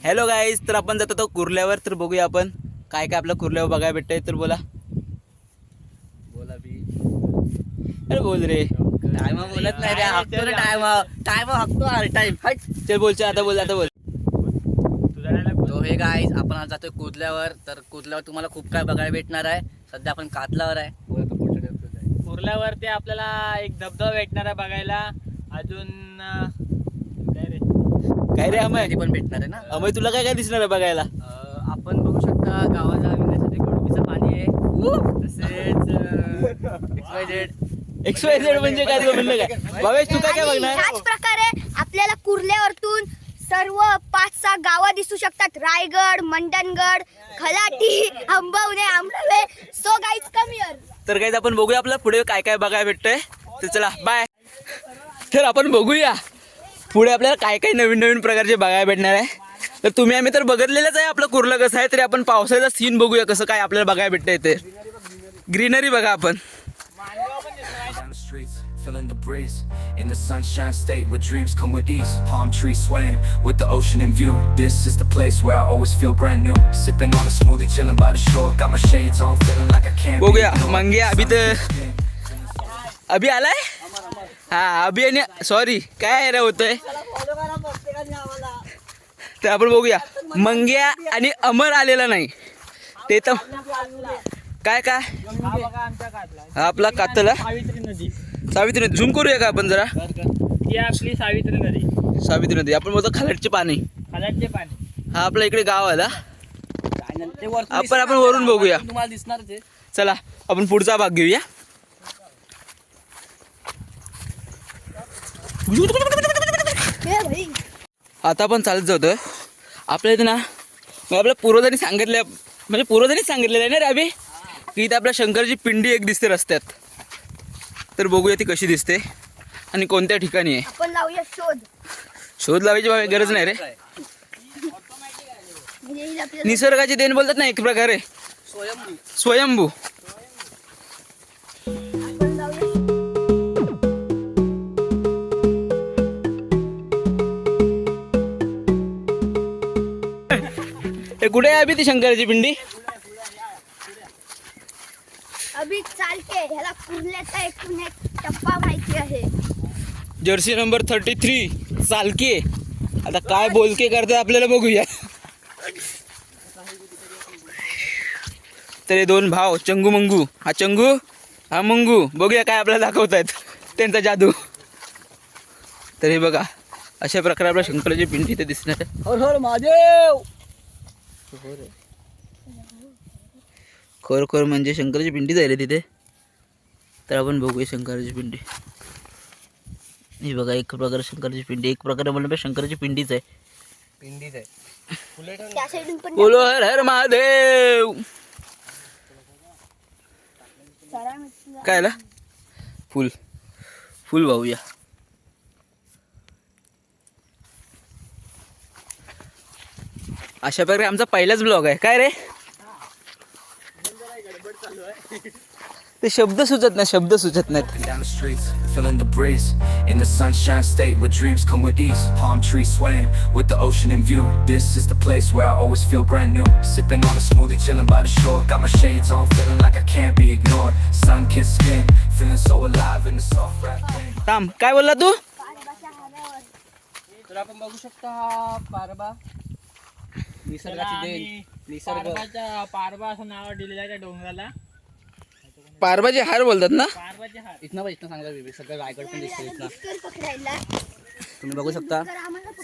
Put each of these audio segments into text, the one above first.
Hello guys तर आपण जातो तो कुर्ल्यावर तर बघूया आपण काय काय आपल्या कुर्ल्यावर बघायला भेटतंय. तर बोला. बोला बी. अरे बोल रे. टाइम बोलत नाही रे. हक्तो टाइम हक्तो अरे टाइम हट. चल बोलचे आता बोल आता बोल. तो हे गाईज आपण आज जातोय कुर्ल्यावर. तर कुर्ल्यावर तुम्हाला खूप काय बघायला भेटणार आहे. सध्या आपण कातलावर आहे. कुर्ल्यावरती आपल्याला एक धबधबा भेटणार आहे बघायला. अजून रे काय रे अमय? पण भेटणार आहे ना? अमय तुला काय काय दिसणार आहे बघायला? अं, आपण बघू शकता गावाला विण्यासाठी कडुबीचं पाणी आहे. तसेच एक्सवायझेड एक्स वाय झेड म्हणजे काय तुला म्हणलं काय? भावेश तू काय काय आणि बघणार? ह्याच प्रकारे आपल्याला कुर्ल्यावरतून सर्व पाच सहा गावं दिसू शकतात. Raigad Mandangad Khalati Ambavane Ambave so guys come here तर काही आपण बघूया आपलं. पुढे काय काय बघायला भेटतंय. तर चला बाय तर आपण बघूया. पुढे आपल्याला काय काय नवीन नवीन प्रकारचे बघायला भेटणार आहे तर तुम्ही आम्ही तर बघितलेलंच आहे आपलं कुर्लं कसं आहे तरी आपण पावसाचा सीन बघूया कसं काय आपल्याला बघायला भेटतंय ते ग्रीनरी बघा आपण feeling the breeze. In the sunshine state where dreams come with ease. Palm trees swaying with the ocean in view. This is the place where I always feel brand new. Sipping on a smoothie, chilling by the shore. Got my shades on, feeling like I can't be बघूया ignored. मंग्या अभि तर अभि आलाय हा अभि आणि sorry काय रे होतंय? तर आपण बघूया. मंग्या आणि अमर आलेला नाही. ते तर काय काय? आपला कातला सावित्री नदी सावित्री नदी. झूम करूया का आपण जरा? ही आपली सावित्री नदी. सावित्री नदी. आपण बोलतो खालटचे पाणी. खाल्याचे पाणी. हा आपला इकडे गाव आला ते आपण- आपण वरून. बघूया. तुम्हाला दिसणार ते चला आपण पुढचा भाग घेऊया. आता आपण चालत जातोय. आपल्या इथे ना मग आपल्या पूर्वजांनी सांगितलं म्हणजे पूर्वजांनी सांगितलेलं आहे ना रे अभि? की इथे आपल्या शंकरची पिंडी एक दिसते रस्त्यात. तर बघूया ती कशी दिसते आणि कोणत्या ठिकाणी आहे. आपण लावूया शोध. शोध लावायची बाबा गरज नाही रे. म्हणजे निसर्गाची देण बोलतात ना एक प्रकारे. स्वयंभू. स्वयंभू. आहे अभि ती शंकराची पिंडी? अभि चालते ह्याला कुर्ल्याचा एकूण एक टप्पा माहिती आहे. Jersey number thirty three Chalke. आता काय बोलके करतात आपल्याला बघूया. तर हे दोन भाव चंगू मंगू. हा चंगू हा मंगू. बघूया काय आपल्याला दाखवतायत. त्यांचा जादू. तर हे बघा अशा प्रकारे आपल्या शंकराची पिंडी इथे दिसणार आहे. हर हर महादेव! खर खर म्हणजे शंकराची पिंडी जाईल तिथे. तर आपण बघूया शंकराची पिंडी. ही बघा एक प्रकारे शंकराची पिंडी एक प्रकारे म्हणलं शंकराची पिंडीच आहे. पिंडीच आहे. बोलो हर हर महादेव. काय फुल. फुल वाहूया. अशा प्रकारे आमचा पहिलाच ब्लॉग आहे काय रे ते शब्द सुचत नाही शब्द सुचत नाहीत feeling the breeze. In the sunshine state where dreams come with ease. Palm trees swaying with the ocean in view. This is the place where I always feel brand new. Sipping on a smoothie, chilling by the shore. Got my shades on, feeling like I can't be ignored. Sun kissed skin, feeling so alive in the soft rap game. थांब काय बोलला तू तर आपण बघू शकता हा पारबा निसर्गाची देण निसर्ग. पारबाच्या पारबा असं नाव दिलेलं आहे त्या डोंगराला. पारबाचे हार बोलतात ना? पारबाचे इथनं बघ इथनं सांगा बेबी सगळं रायगड पण दिसतं इथनं. तुम्ही बघू शकता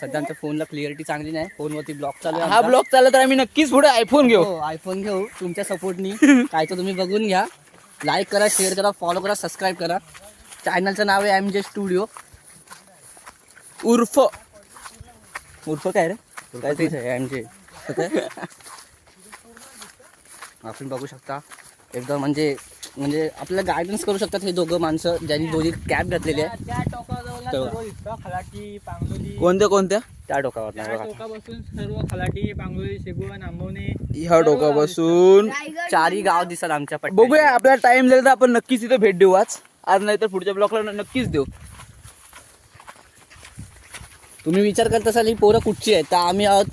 सध्या आमच्या फोनला क्लिअरिटी चांगली नाही. फोनवरती ब्लॉक चालू आहे हा आमचा. ब्लॉग चालला तर आम्ही नक्कीच पुढे आयफोन घेऊ. हो आयफोन घेऊ. तुमच्या सपोर्टनी काय तर तुम्ही बघून घ्या. लाईक करा शेअर करा फॉलो करा सबस्क्राईब करा. चॅनलचं नाव आहे एम जे स्टुडिओ उर्फ. उर्फ काय रे? काय? तेच आहे एम जे आपण बघू शकता. एकदम म्हणजे म्हणजे आपल्याला गायडन्स करू शकतात हे दोघं माणसं ज्यांनी दोन्ही कॅब घातलेली आहे. त्या टोकाजवळ तेव्हा. सर्व दिसतं खलाटी पांगोली. कोणत्या कोणत्या? त्या बघा. टोकापासून सर्व खलाटी पांगोली शेगवण आंबवणे. ह्या डोकापासून रायगड चारही गाव दिसत आमच्या पट्ट्यात. बघूया आपल्याला टाइम झाला तर आपण नक्कीच इथे भेट देऊ आज. आज नाही तर पुढच्या ब्लॉकला नक्कीच देऊ. तुम्ही विचार करत असाल ही पोरं कुठची आहेत? तर आम्ही आहोत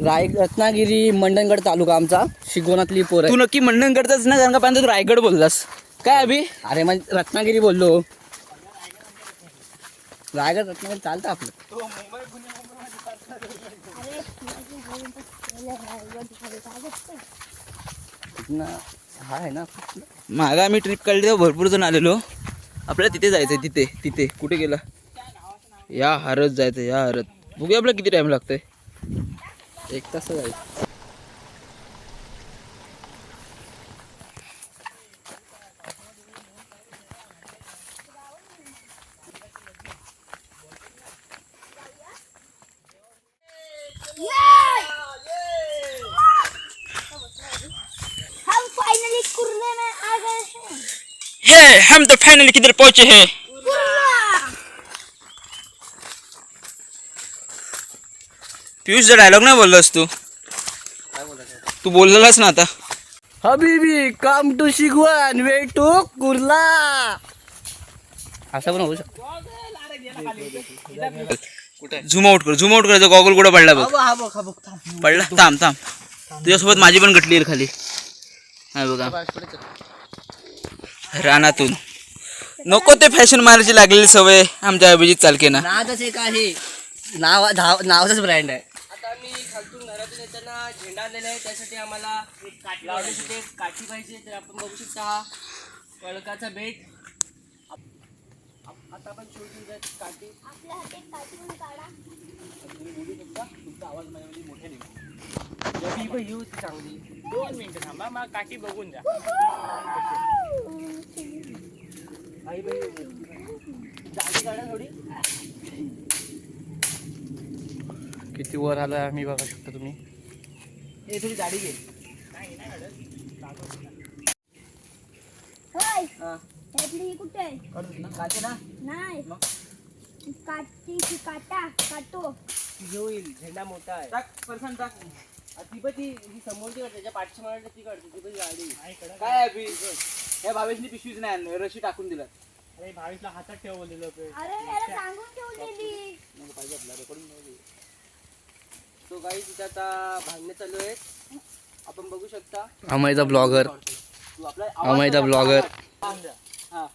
राय रत्नागिरी मंडणगड तालुका आमचा. शिगोनातली पोर. तू नक्की मंडणकडचाच ना कारण का पहिल्यांदा तू रायगड बोललास. काय अभि? अरे मग रत्नागिरी बोललो. रायगड रत्नागिरी चालतं आपलं. इथनं हा आहे ना मागा आम्ही ट्रिप काढली तेव्हा भरपूर जण आलेलो. आपल्याला तिथे जायचं तिथे तिथे. कुठे गेला? या हरत जायचं या हरत. बघूया आपल्याला किती टाइम लागतोय. एक तास जाईल हम फाइनली कुर्ले में आ गए हैं। हे हम तो फाइनली किधर पहुंचे हैं कुर्ला पियुषचा डायलॉग नाही बोललास तू तू बोललेलास ना आता. हबीबी come to Shigvan way to Kurla असं पण होऊ शकतो. झूम आउट कर झूम आउट करायचं. गॉगल कुठं पडला बघ. पडला? थांब थांब. तुझ्यासोबत माझी पण गटली खाली. हा बघा. रानातून. नको ते फॅशन मारायची लागलेली सवय आमच्या अभिजित चालके ना नादच एक आहे. नाव नावाचाच ब्रँड आहे. आता आम्ही खालतून घरातून येताना झेंडा आणलेला आहे. त्यासाठी आम्हाला लावण्यासाठी एक काठी पाहिजे. तर आपण बघू शकता हा कळकाचा बेट आता आपण जायची काठी. आपल्या हातात काढून काढा. ही पण ही होती चांगली. दोन मिनिटं थांबा मग काठी बघून जा आई बाई जाडी काढा थोडी. किती वर आलं आम्ही बघू शकता तुम्ही. हे थोडी गाडी घे. हा. ही कुठे आहे? काटे ना. नाही. काटा काटो. ती होईल झेंडा मोठा आहे. टाक परसन टाक. ती पण ती ही समोरची काढते. त्याच्या पाठची मला ती काढते. ती पण गाडी. काय अभि या भावेशनी पिशवीच नाही आणली. रशी टाकून दिला अरे भावीसला हातात ठेवलेलं होतं अरे सांगून ठेवलेली. तो काही तिथे आता भांडणे चालू आहेत. आपण बघू शकता. अमयचा ब्लॉगर. तू आपला अमयचा ब्लॉगर. हा.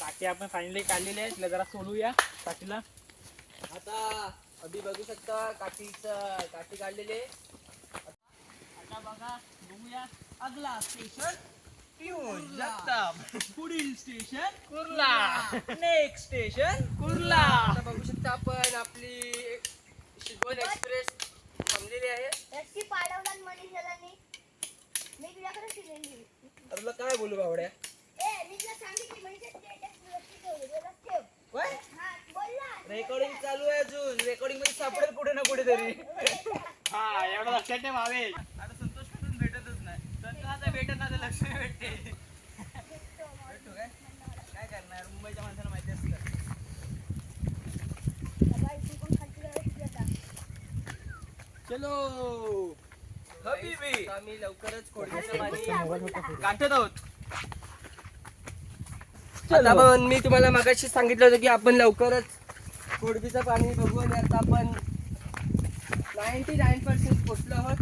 काठी आपण फायनली काढलेली आहे तिला जरा सोडूया काठीला आता अभि बघू शकता काठीचं काठी काढलेली. आता बघा बघूया. अगला स्टेशन पिऊन पुढील station Kurla. Next station Kurla. आता बघू शकता आपण आपली शिकवण एक्सप्रेस थांबलेली आहे. रस्सी पाडवला मनीषाला मी मी तुझ्याकडे शिलेली अरे तुला काय बोलू बावड्या? ए मी तुला सांगितली म्हणजे स्टेटस रस्सी ठेवली बोला ठेव. काय हा बोलला. रेकॉर्डिंग चालू आहे अजून. रेकॉर्डिंगमध्ये सापडेल कुठे ना कुठे तरी हा एवढं लक्षात ठेव भावेश आता संतोष कुठून भेटतच नाही. तर आता भेटत ना लक्ष नाही भेटते भेटतो काय काय करणार मुंबईच्या माणसाला माहिती असतं बाई तू पण खालची जायची आता चलो। हबीबी आम्ही लवकरच कोडीचं पाणी काठत आहोत. आता पण मी तुम्हाला मागाशी सांगितलं होतं की आपण लवकरच कोडबीचं पाणी बघू आणि आता आपण नाईन्टी नाईन पर्सेंट पोचलो आहोत.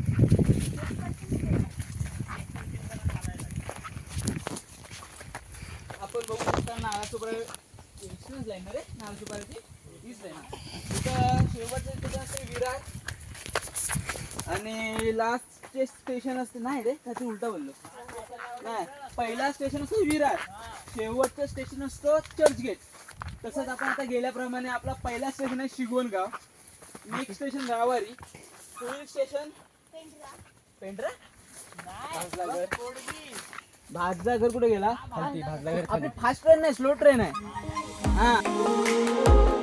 आपण बघू शकता नारळ सुपारी एक्सपिरियन्स लाईन ना रे नारळ सुपारीची हीच लाईन तिथं शेवटचं तिथं असते विरार. आणि लास्ट स्टेशन असते नाही रे त्याची उलटा बोललो. नाही पहिला स्टेशन असतो विरार. शेवटचं स्टेशन असतो चर्चगेट तसंच आपण आता गेल्याप्रमाणे आपला पहिला स्टेशन आहे शिगवणगाव नेक्स्ट स्टेशन गावारी पुढील स्टेशन पेंढरा? भाजलागर भाजलागर कुठे गेला? आपली फास्ट ट्रेन नाही स्लो ट्रेन आहे. हा.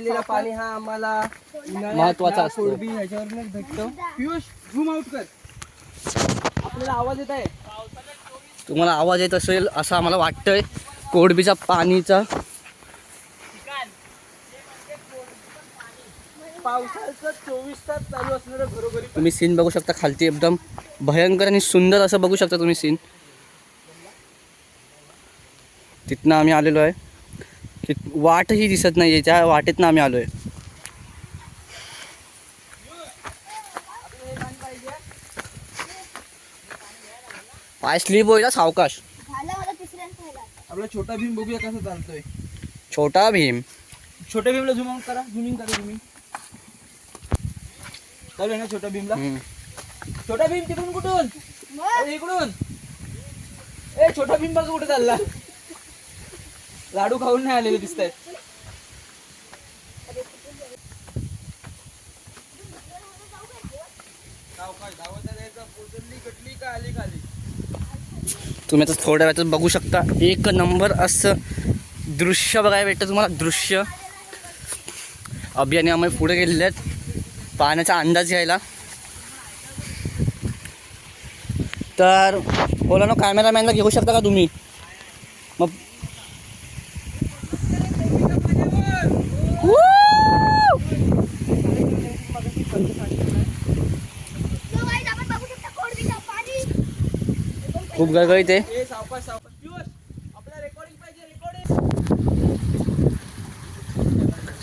केलेलं पाणी हा आम्हाला महत्त्वाचा असतो. कोडबी ह्याच्यावरूनच भेटतो. पियुष झूम आउट कर. आपल्याला आवाज येत आहे? तुम्हाला आवाज येत असेल असं आम्हाला वाटतंय. कोडबीचा पाणीचा. पावसाचं चोवीस तास चालू असणारं घरोघरी तुम्ही सीन बघू शकता खालती एकदम भयंकर आणि सुंदर असं बघू शकता तुम्ही सीन तिथनं आम्ही आलेलो आहे. वाटही दिसत नाही आहे त्या वाटेतनं आम्ही आलो आहे पाय स्लीप होईल हा सावकाश. आपला छोटा भीम बघूया कसा चालतोय. छोटा भीम. छोट्या भीमला झुम करा. झुमिंग करा झुमिंग चालू आहे ना छोट्या भीमला. छोटा भीम तिकडून कुठून? अरे इकडून. ए छोटा भीम बघा कुठे चालला. लाडू खाऊन नाही आलेले दिसत आहेत तुम्ही आता थोड्या वेळात बघू शकता एक नंबर असं दृश्य बघायला भेटतं तुम्हाला दृश्य. अभियाने आम्ही पुढे गेलेले आहेत पाण्याचा अंदाज घ्यायला. तर बोला ना कॅमेरामॅनला घेऊ शकता का तुम्ही मग So guys, आपण बघू शकता कोळंबीचं पाणी. खूप गळगळीत आहे. ए सावकाश सावकाश. पियुष आपला रेकॉर्डिंग पाहिजे रेकॉर्डिंग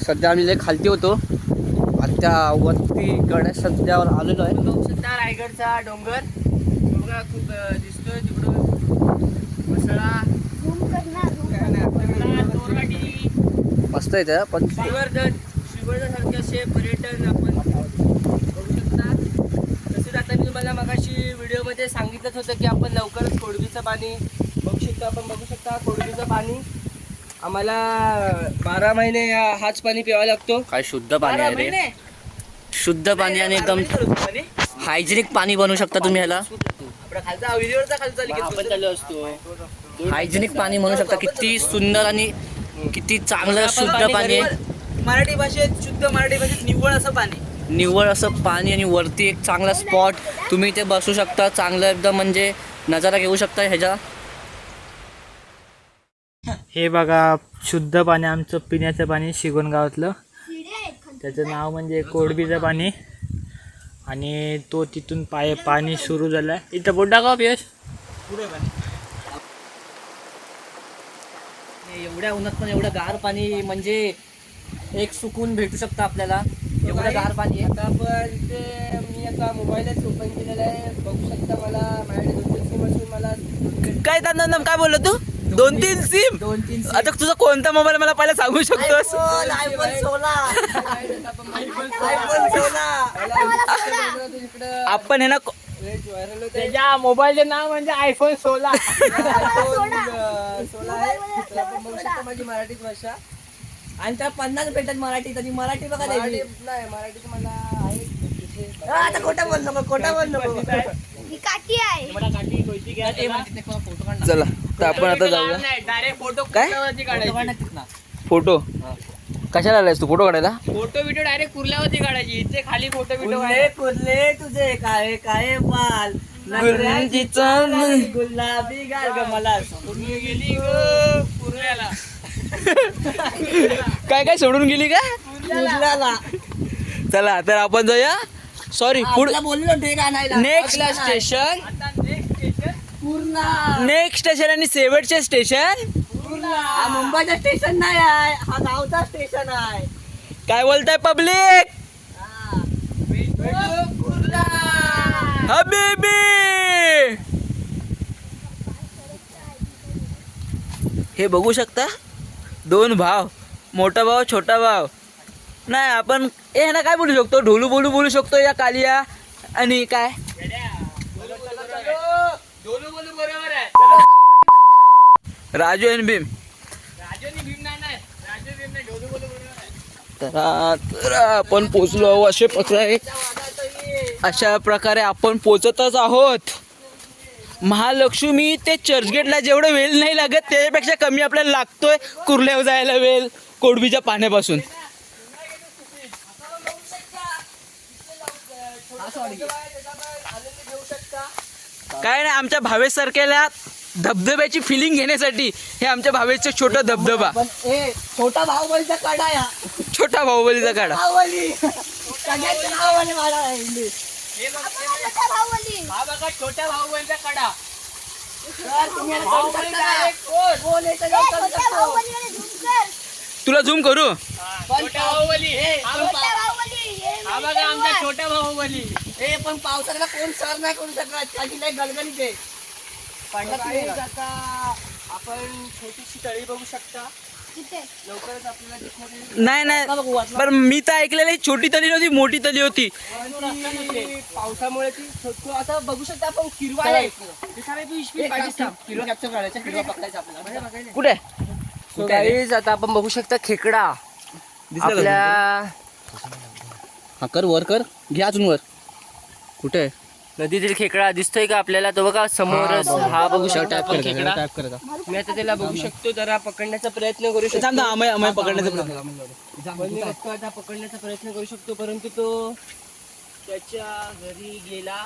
सध्या आम्ही लय खालती होतो. आता वरती गणेश सध्यावर आलेलो आहे. शकता रायगडचा डोंगर. डोंगर खूप दिसतोय तिकडून मसळा मस्त आहे त्या पण श्रीवर्धन श्रीवर्धन सारखे असे पर्यटन आपण बघू शकता तसेच आता मी तुम्हाला मगाशी व्हिडिओमध्ये सांगितलंच होतं की आपण लवकरच कोडवीचं पाणी बघू शकता आपण बघू शकता कोडवीचं पाणी. आम्हाला बारा महिने हाच पाणी प्यावा लागतो. काय शुद्ध पाणी बारा आहे रे. शुद्ध पाणी आणि एकदम पाणी हायजेनिक पाणी बनवू शकता तुम्ही ह्याला. आपला खालचा विहिरीवरचा खालचा आपण चालू असतो. हायजेनिक पाणी म्हणू शकता किती सुंदर आणि किती चांगलं शुद्ध पाणी आहे. मराठी भाषेत शुद्ध मराठी भाषेत निव्वळ असं पाणी. निव्वळ असं पाणी आणि वरती एक चांगला स्पॉट तुम्ही इथे बसू शकता. चांगलं एकदम म्हणजे नजारा घेऊ शकता ह्याच्या. हे बघा शुद्ध पाणी आमचं पिण्याचं पाणी शिगोन गावातलं. त्याचं नाव म्हणजे कोडबीचं पाणी. आणि तो तिथून पाय पाणी सुरू झालं इथं बोट टाका यश एवढ्या उन्हात पण एवढं गार पाणी म्हणजे एक सुकून भेटू शकतं आपल्याला. एवढं गार पाणी आहे. आता आपण इथे मी आता मोबाईलच ओपन केलेला आहे. बघू शकता मला माझ्याकडे दोन तीन सिम असून मला काय नंदन काय बोललो तू? दोन तीन सिम दोन तीन आता तुझा कोणता मोबाईल मला पहिला सांगू शकतोस? आपण हे ना त्याच्या मोबाईलचं नाव म्हणजे आयफोन सोळा. माझी मराठीत भाषा. आणि त्या पन्नास भेटत मराठीत आणि मराठी बघा नाही मला आहे. आता खोटं बोल नको खोटं बोल नको. ही काठी आहे. मला काठी कोयती चला. तर आपण आता जाऊया. डायरेक्ट फोटो काय? कुर्ल्यावरती काढायची. फोटो? कशाला आलायस तू फोटो काढायला? फोटो व्हिडिओ डायरेक्ट कुर्ल्यावरती काढायची. इथे खाली फोटो व्हिडिओ कुर्ले कुर्ले तुझे काय काय बाल. गुलाबी गाल ग मला गेली गं कुर्ल्याला. काय काय सोडून गेली का? चला तर आपण जाऊया. सॉरी पुढ बोललो नेक्स्ट स्टेशन आता नेक्स्ट स्टेशन पूर्ण. नेक्स्ट स्टेशन आणि शेवटचे स्टेशन हा मुंबईचं स्टेशन नाही आहे हा गावचा स्टेशन आहे. काय बोलताय पब्लिक हा. हबीबी! हे बघू शकता? दोन भाव मोठा भाव छोटा भाव. नाही आपण हे ना काय बोलू शकतो? ढोलू बोलू बोलू शकतो या कालिया आणि काय? राजू एन भीम. तर तर आपण पोचलो असे प्रकारे. अशा प्रकारे आपण पोचतच आहोत. महालक्ष्मी ते चर्चगेटला जेवढं वेळ नाही लागत त्याच्यापेक्षा कमी आपल्याला लागतोय कुर्ल्यावर जायला वेळ कोडबीच्या पाण्यापासून. काय नाही आमच्या भावेश सारख्याला धबधब्याची फिलिंग घेण्यासाठी हे आमच्या भावेशचं छोटं धबधबा. छोटा भाऊ बोलचा कडा या. छोटा बाहुबलीचा काढा. हे बघ, हे बघ. हा छोट्या कडा direct कोण? छोट्या. तुला झूम करू हा छोट्या बाहुबली. हे हा बघा आमचा वर. छोटा बाहुबली हे पण पावसाळ्याला कोण सर नाही करू शकत काही नाही गलगलीत आहे पडलं नाही? आता आपण छोटीशी तळी बघू शकता आहे. नाही. नाही पण मी तर ऐकलेलं छोटी तली नव्हती मोठी तली होती. पावसामुळे ती आता बघू शकता आपण किरवा आहे. कुठे? guys, आता आपण बघू शकता खेकडा. आपल्या हा कर वर कर. घे अजून वर. कुठे? नदीतील खेकडा दिसतोय का आपल्याला? तो बघा समोरच हा बघू. शकता आपण खेकडा. मी आता त्याला बघू शकतो जरा पकडण्याचा प्रयत्न करू शकतो. पकडण्याचा प्रयत्न आता पकडण्याचा प्रयत्न करू शकतो परंतु तो त्याच्या घरी गेला.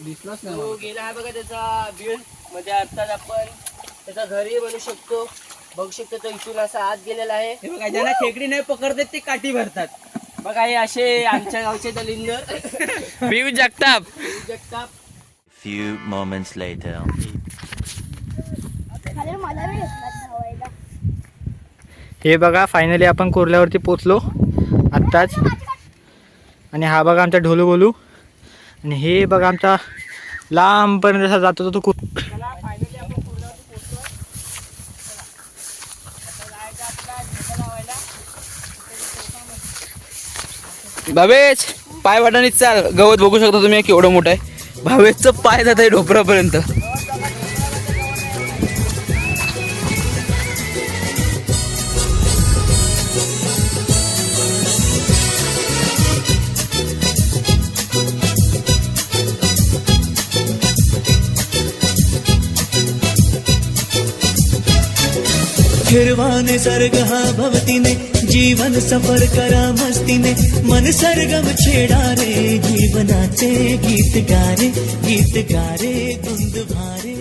दिसलाच तो गेला हा बघा त्याचा बिलमध्ये अर्थात आपण त्याचा घरी बनू शकतो. बघू शकतो तो इथून असा आत गेलेला आहे. हे खेकडी नाही पकडतात ते काठी भरतात. बघा हे असे आमच्या गावचे दलिंदर Piyush Jagtap. Jagtap. Few moments later. हे बघा फायनली आपण कुर्ल्यावरती पोचलो. आत्ताच. आणि हा बघा आमचा ढोलू बोलू आणि हे बघा आमचा लांबपर्यंत असा जातो तो खूप. भावेश पाय वाटाने चाल. गवत बघू शकता तुम्ही केवढं मोठं आहे. भावेशचं पाय जात आहे ढोपरापर्यंत फिरवाने सर्ग हा भवतीने जीवन सफर करा मस्तीने. मन सर्गम छेडा रे जीवनाचे गीत गारे गीत गारे गुंद भारे